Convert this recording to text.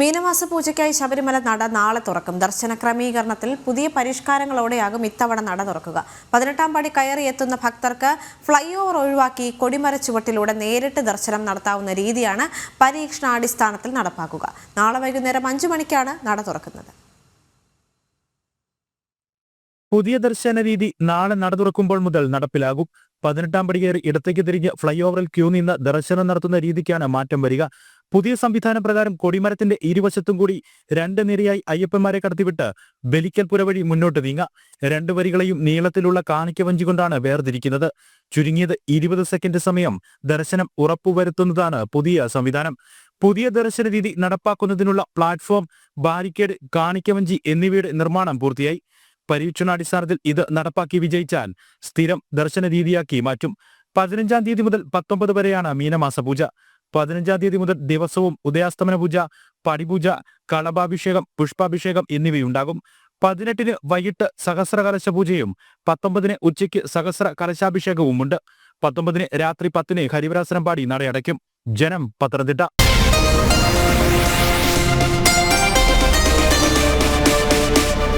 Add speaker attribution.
Speaker 1: മീനമാസ പൂജയ്ക്കായി ശബരിമല നട നാളെ തുറക്കും. ദർശന ക്രമീകരണത്തിൽ പുതിയ പരിഷ്കാരങ്ങളോടെയാകും ഇത്തവണ നട തുറക്കുക. പതിനെട്ടാം പടി കയറി എത്തുന്ന ഭക്തർക്ക് ഫ്ലൈ ഓവർ ഒഴിവാക്കി കൊടിമര ചുവട്ടിലൂടെ നേരിട്ട് ദർശനം നടത്താവുന്ന രീതിയാണ് പരീക്ഷണാടിസ്ഥാനത്തിൽ നടപ്പാക്കുക. നാളെ വൈകുന്നേരം അഞ്ചു മണിക്കാണ് നട തുറക്കുന്നത്.
Speaker 2: പുതിയ ദർശന രീതി നാളെ നട തുറക്കുമ്പോൾ മുതൽ നടപ്പിലാകും. പതിനെട്ടാം പടി കയറി ഇടത്തേക്ക് തിരിഞ്ഞ് ഫ്ലൈ ഓവറിൽ ക്യൂ നിന്ന് ദർശനം നടത്തുന്ന രീതിക്കാണ് മാറ്റം വരിക. പുതിയ സംവിധാന പ്രകാരം കൊടിമരത്തിന്റെ ഇരുവശത്തും കൂടി രണ്ട് നിരയായി അയ്യപ്പന്മാരെ കടത്തിവിട്ട് ബലിക്കൽ പുര വഴി മുന്നോട്ട് നീങ്ങ. രണ്ടു വരികളെയും നീളത്തിലുള്ള കാണിക്ക വഞ്ചി കൊണ്ടാണ് വേർതിരിക്കുന്നത്. ചുരുങ്ങിയത് ഇരുപത് സെക്കൻഡ് സമയം ദർശനം ഉറപ്പുവരുത്തുന്നതാണ് പുതിയ സംവിധാനം. പുതിയ ദർശന രീതി നടപ്പാക്കുന്നതിനുള്ള പ്ലാറ്റ്ഫോം ബാരിക്കേഡ് കാണിക്കവഞ്ചി എന്നിവയുടെ നിർമ്മാണം പൂർത്തിയായി. പരീക്ഷണാടിസ്ഥാനത്തിൽ ഇത് നടപ്പാക്കി വിജയിച്ചാൽ സ്ഥിരം ദർശന രീതിയാക്കി മാറ്റും. പതിനഞ്ചാം തീയതി മുതൽ പത്തൊമ്പത് വരെയാണ് മീനമാസ പൂജ. പതിനഞ്ചാം തീയതി മുതൽ ദിവസവും ഉദയാസ്തമന പൂജ പടിപൂജ കളഭാഭിഷേകം പുഷ്പാഭിഷേകം എന്നിവയുണ്ടാകും. പതിനെട്ടിന് വൈകിട്ട് സഹസ്ര കലശ പൂജയും പത്തൊമ്പതിന് ഉച്ചയ്ക്ക് സഹസ്ര കലശാഭിഷേകവുമുണ്ട് പത്തൊമ്പതിന് രാത്രി പത്തിന് ഹരിവരാസനം പാടി നടയടയ്ക്കും. ജനം പത്തനംതിട്ട.